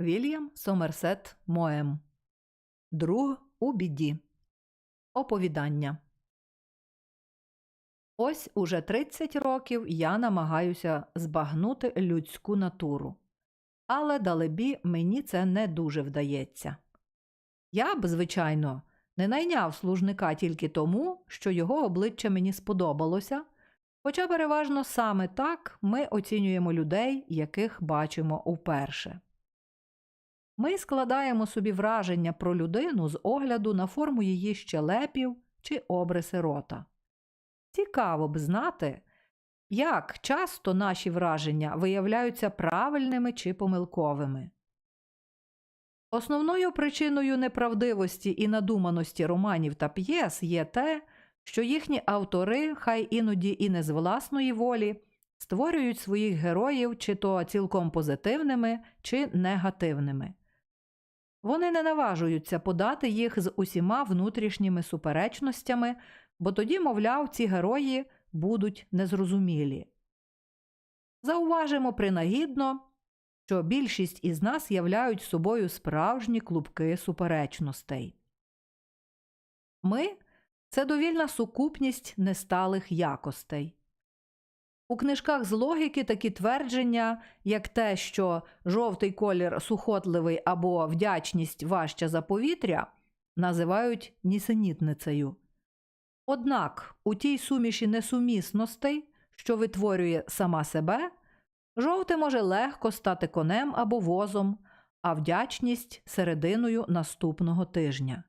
Вільям Сомерсет Моем. Друг у біді. Оповідання. Ось уже 30 років я намагаюся збагнути людську натуру. Але далебі мені це не дуже вдається. Я б, звичайно, не найняв служника тільки тому, що його обличчя мені сподобалося, хоча переважно саме так ми оцінюємо людей, яких бачимо вперше. Ми складаємо собі враження про людину з огляду на форму її щелепів чи обриси рота. Цікаво б знати, як часто наші враження виявляються правильними чи помилковими. Основною причиною неправдивості і надуманості романів та п'єс є те, що їхні автори, хай іноді і не з власної волі, створюють своїх героїв чи то цілком позитивними, чи негативними. Вони не наважуються подати їх з усіма внутрішніми суперечностями, бо тоді, мовляв, ці герої будуть незрозумілі. Зауважимо принагідно, що більшість із нас являють собою справжні клубки суперечностей. Ми це довільна сукупність несталих якостей. У книжках з логіки такі твердження, як те, що жовтий колір сухотливий або вдячність важча за повітря, називають нісенітницею. Однак у тій суміші несумісностей, що витворює сама себе, жовте може легко стати конем або возом, а вдячність серединою наступного тижня.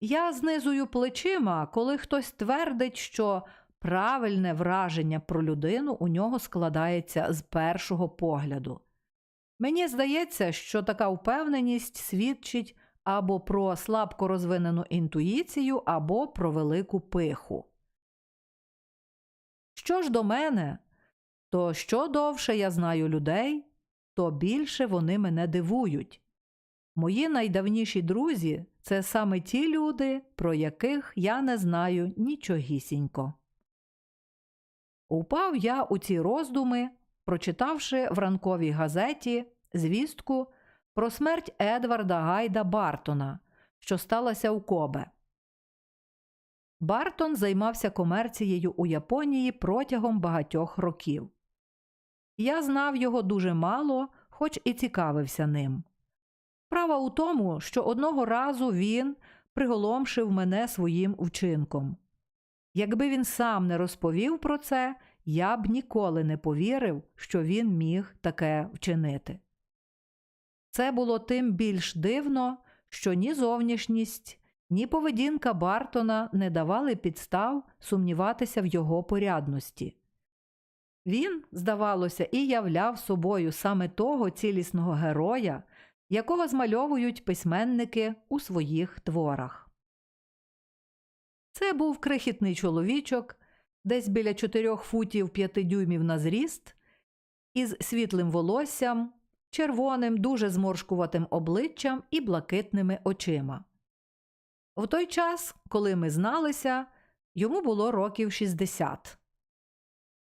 Я знизую плечима, коли хтось твердить, що правильне враження про людину у нього складається з першого погляду. Мені здається, що така впевненість свідчить або про слабко розвинену інтуїцію, або про велику пиху. Що ж до мене, то що довше я знаю людей, то більше вони мене дивують. Мої найдавніші друзі це саме ті люди, про яких я не знаю нічогісінько. Упав я у ці роздуми, прочитавши в ранковій газеті звістку про смерть Едварда Гайда Бартона, що сталася у Кобе. Бартон займався комерцією у Японії протягом багатьох років. Я знав його дуже мало, хоч і цікавився ним. Справа у тому, що одного разу він приголомшив мене своїм вчинком. Якби він сам не розповів про це, я б ніколи не повірив, що він міг таке вчинити. Це було тим більш дивно, що ні зовнішність, ні поведінка Бартона не давали підстав сумніватися в його порядності. Він, здавалося, і являв собою саме того цілісного героя, якого змальовують письменники у своїх творах. Це був крихітний чоловічок, десь біля чотирьох футів п'яти дюймів на зріст, із світлим волоссям, червоним, дуже зморшкуватим обличчям і блакитними очима. В той час, коли ми зналися, йому було років 60.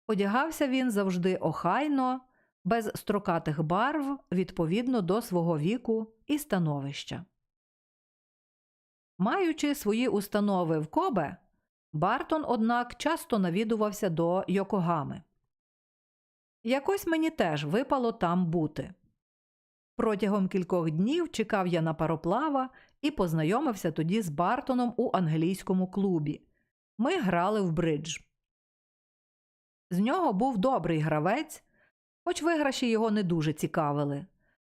Одягався він завжди охайно, без строкатих барв відповідно до свого віку і становища. Маючи свої установи в Кобе, Бартон, однак, часто навідувався до Йокогами. Якось мені теж випало там бути. Протягом кількох днів чекав я на пароплава і познайомився тоді з Бартоном у англійському клубі. Ми грали в бридж. З нього був добрий гравець, хоч виграші його не дуже цікавили.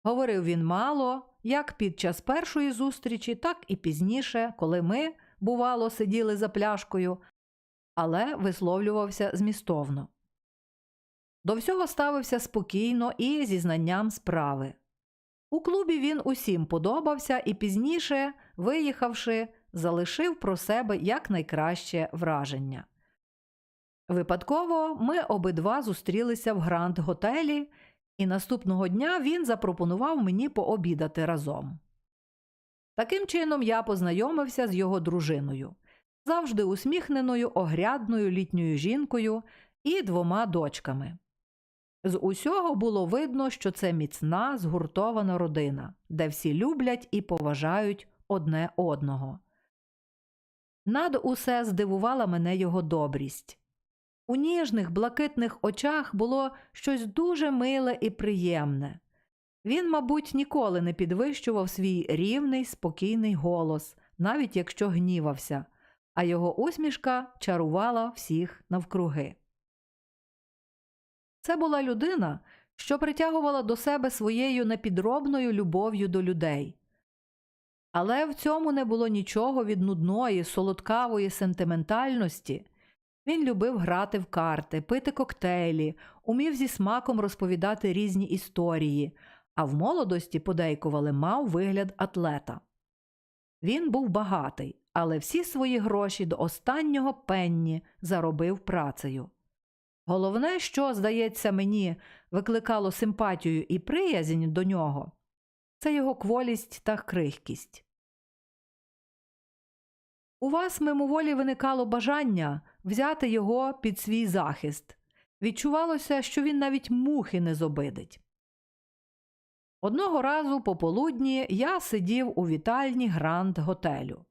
Говорив він мало, як під час першої зустрічі, так і пізніше, коли ми, бувало, сиділи за пляшкою, але висловлювався змістовно. До всього ставився спокійно і зі знанням справи. У клубі він усім подобався і пізніше, виїхавши, залишив про себе якнайкраще враження. Випадково ми обидва зустрілися в гранд готелі, і наступного дня він запропонував мені пообідати разом. Таким чином я познайомився з його дружиною, завжди усміхненою, огрядною літньою жінкою і двома дочками. З усього було видно, що це міцна, згуртована родина, де всі люблять і поважають одне одного. Над усе здивувала мене його добрість. У ніжних, блакитних очах було щось дуже миле і приємне. Він, мабуть, ніколи не підвищував свій рівний, спокійний голос, навіть якщо гнівався, а його усмішка чарувала всіх навкруги. Це була людина, що притягувала до себе своєю непідробною любов'ю до людей. Але в цьому не було нічого від нудної, солодкавої сентиментальності. Він любив грати в карти, пити коктейлі, умів зі смаком розповідати різні історії, а в молодості, подейкували, мав вигляд атлета. Він був багатий, але всі свої гроші до останнього пенні заробив працею. Головне, що, здається, мені викликало симпатію і приязнь до нього, це його кволість та крихкість. У вас мимоволі виникало бажання взяти його під свій захист. Відчувалося, що він навіть мухи не зобидить. Одного разу пополудні я сидів у вітальні гранд готелю.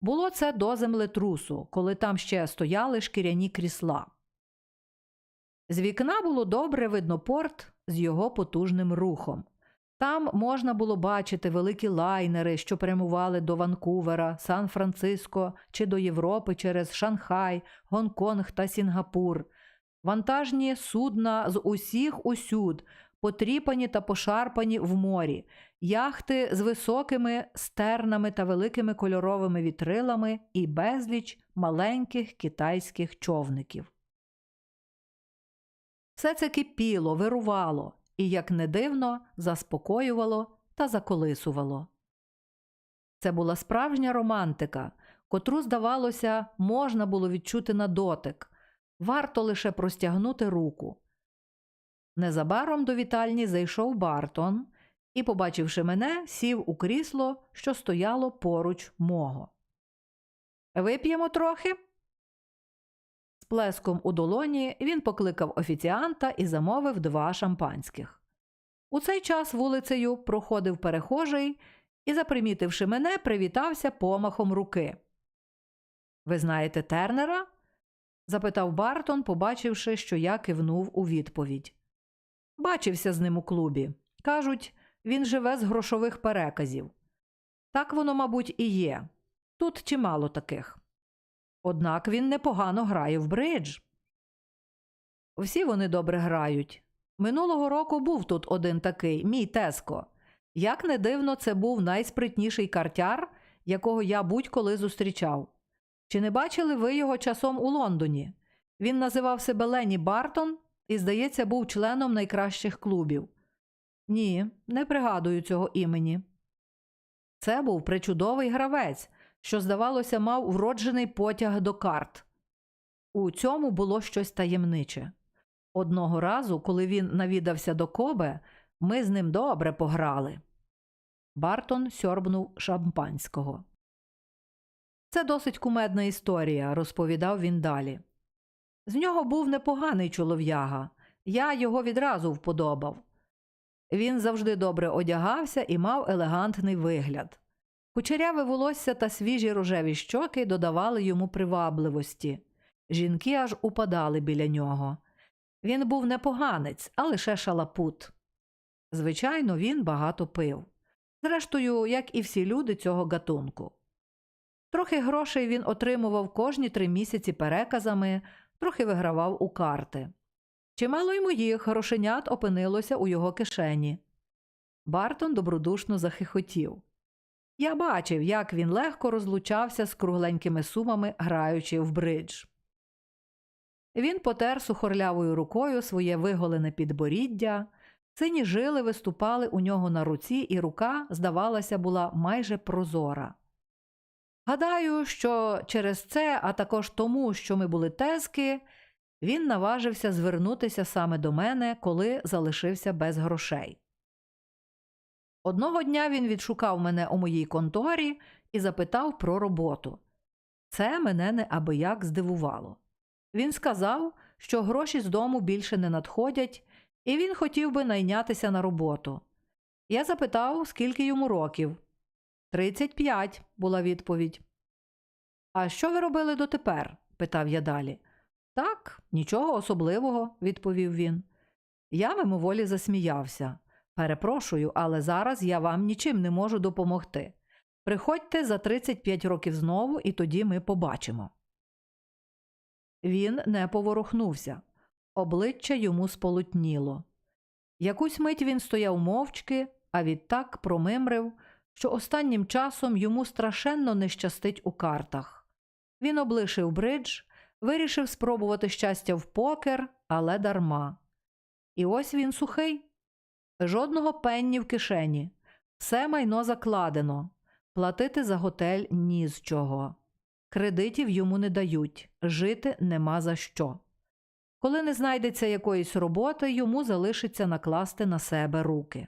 Було це до землетрусу, коли там ще стояли шкіряні крісла. З вікна було добре видно порт з його потужним рухом. Там можна було бачити великі лайнери, що прямували до Ванкувера, Сан-Франциско чи до Європи через Шанхай, Гонконг та Сінгапур, вантажні судна з усіх усюд, потріпані та пошарпані в морі, яхти з високими стернами та великими кольоровими вітрилами і безліч маленьких китайських човників. Все це кипіло, вирувало і, як не дивно, заспокоювало та заколисувало. Це була справжня романтика, котру, здавалося, можна було відчути на дотик, варто лише простягнути руку. Незабаром до вітальні зайшов Бартон і, побачивши мене, сів у крісло, що стояло поруч мого. Вип'ємо трохи. Плеском у долоні він покликав офіціанта і замовив два шампанських. У цей час вулицею проходив перехожий і, запримітивши мене, привітався помахом руки. Ви знаєте Тернера? запитав Бартон, побачивши, що я кивнув у відповідь. Бачився з ним у клубі. Кажуть, він живе з грошових переказів. Так воно, мабуть, і є. Тут чимало таких. Однак він непогано грає в бридж. Всі вони добре грають. Минулого року був тут один такий, мій Теско. Як не дивно, це був найспритніший картяр, якого я будь-коли зустрічав. Чи не бачили ви його часом у Лондоні? Він називав себе Лені Бартон і, здається, був членом найкращих клубів. Ні, не пригадую цього імені. Це був причудовий гравець, що, здавалося, мав вроджений потяг до карт. У цьому було щось таємниче. Одного разу, коли він навідався до Кобе, ми з ним добре пограли. Бартон сьорбнув шампанського. Це досить кумедна історія, розповідав він далі. З нього був непоганий чолов'яга, я його відразу вподобав. Він завжди добре одягався і мав елегантний вигляд. Кучеряве волосся та свіжі рожеві щоки додавали йому привабливості. Жінки аж упадали біля нього. Він був не поганець, а лише шалапут. Звичайно, він багато пив. Зрештою, як і всі люди цього гатунку. Трохи грошей він отримував кожні три місяці переказами, трохи вигравав у карти. Чимало й моїх грошенят опинилося у його кишені. Бартон добродушно захихотів. Я бачив, як він легко розлучався з кругленькими сумами, граючи в бридж. Він потер сухорлявою рукою своє виголене підборіддя, сині жили виступали у нього на руці, і рука, здавалося, була майже прозора. Гадаю, що через це, а також тому, що ми були тезки, він наважився звернутися саме до мене, коли залишився без грошей. Одного дня він відшукав мене у моїй конторі і запитав про роботу. Це мене неабияк здивувало. Він сказав, що гроші з дому більше не надходять, і він хотів би найнятися на роботу. Я запитав, скільки йому років. Тридцять п'ять, була відповідь. А що ви робили дотепер? питав я далі. Так, нічого особливого, відповів він. Я мимоволі засміявся. Перепрошую, але зараз я вам нічим не можу допомогти. Приходьте за 35 років знову, і тоді ми побачимо. Він не поворухнувся. Обличчя йому сполутніло. Якусь мить він стояв мовчки, а відтак промимрив, що останнім часом йому страшенно не щастить у картах. Він облишив бридж, вирішив спробувати щастя в покер, але дарма. І ось він сухий. Жодного пенні в кишені. Все майно закладено. Платити за готель ні з чого. Кредитів йому не дають, жити нема за що. Коли не знайдеться якоїсь роботи, йому залишиться накласти на себе руки.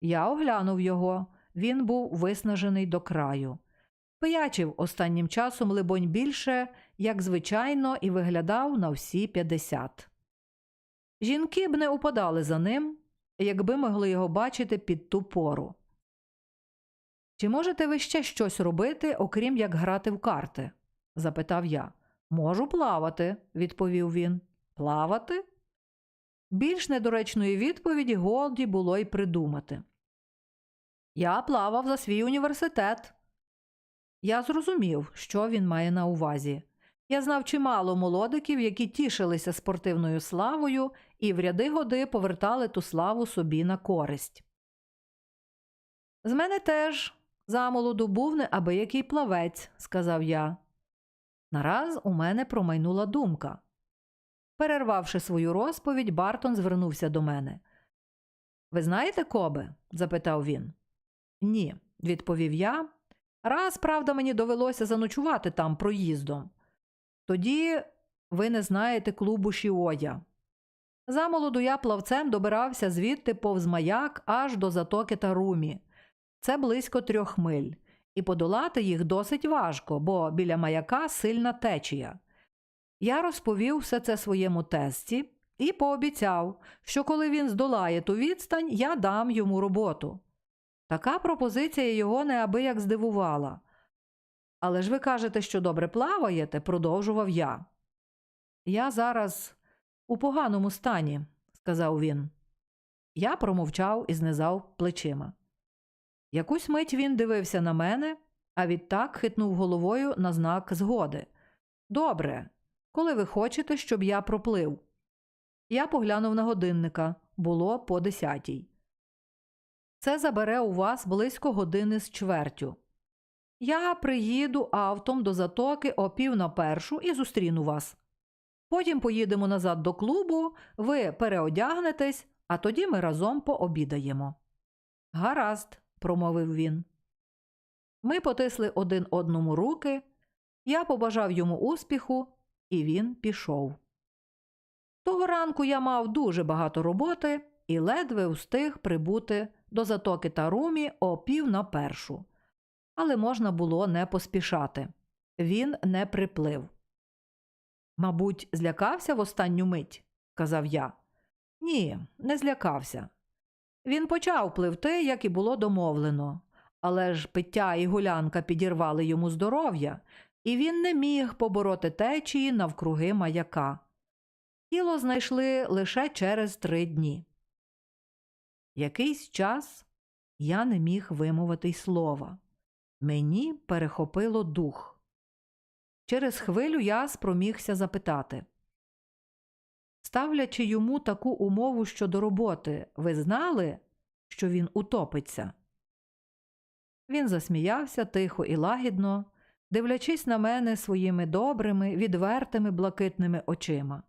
Я оглянув його. Він був виснажений до краю. Пиячив останнім часом, либонь, більше, як звичайно, і виглядав на всі 50. Жінки б не упадали за ним, якби могли його бачити під ту пору. Чи можете ви ще щось робити, окрім як грати в карти? запитав я. Можу плавати, відповів він. Плавати? Більш недоречної відповіді Голді було й придумати. Я плавав за свій університет. Я зрозумів, що він має на увазі. Я знав чимало молодиків, які тішилися спортивною славою і в ряди годи повертали ту славу собі на користь. З мене теж замолоду був неабиякий плавець, сказав я. Нараз у мене промайнула думка. Перервавши свою розповідь, Бартон звернувся до мене. Ви знаєте Кобе? запитав він. Ні, відповів я. Раз, правда, мені довелося заночувати там проїздом. Тоді ви не знаєте клубу Шіоя. Замолоду я плавцем добирався звідти повз маяк аж до затоки Тарумі. Це близько трьох миль, і подолати їх досить важко, бо біля маяка сильна течія. Я розповів все це своєму тесті і пообіцяв, що коли він здолає ту відстань, я дам йому роботу. Така пропозиція його неабияк здивувала. Але ж ви кажете, що добре плаваєте, продовжував я. Я зараз у поганому стані, сказав він. Я промовчав і знизав плечима. Якусь мить він дивився на мене, а відтак хитнув головою на знак згоди. Добре, коли ви хочете, щоб я проплив. Я поглянув на годинника було по десятій. Це забере у вас близько години з чвертю. Я приїду автом до затоки о пів на першу і зустріну вас. Потім поїдемо назад до клубу, ви переодягнетесь, а тоді ми разом пообідаємо. Гаразд, промовив він. Ми потисли один одному руки, я побажав йому успіху, і він пішов. Того ранку я мав дуже багато роботи і ледве встиг прибути до затоки Тарумі о пів на першу. Але можна було не поспішати. Він не приплив. Мабуть, злякався в останню мить, казав я. Ні, не злякався. Він почав пливти, як і було домовлено, але ж пиття і гулянка підірвали йому здоров'я, і він не міг побороти течії навкруги маяка. Тіло знайшли лише через три дні. Якийсь час я не міг вимовити й слова. Мені перехопило дух. Через хвилю я спромігся запитати. Ставлячи йому таку умову щодо роботи, ви знали, що він утопиться? Він засміявся тихо і лагідно, дивлячись на мене своїми добрими, відвертими блакитними очима.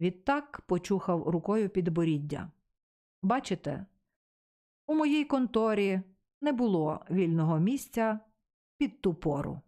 Відтак почухав рукою підборіддя. Бачите, у моїй конторі не було вільного місця під ту пору.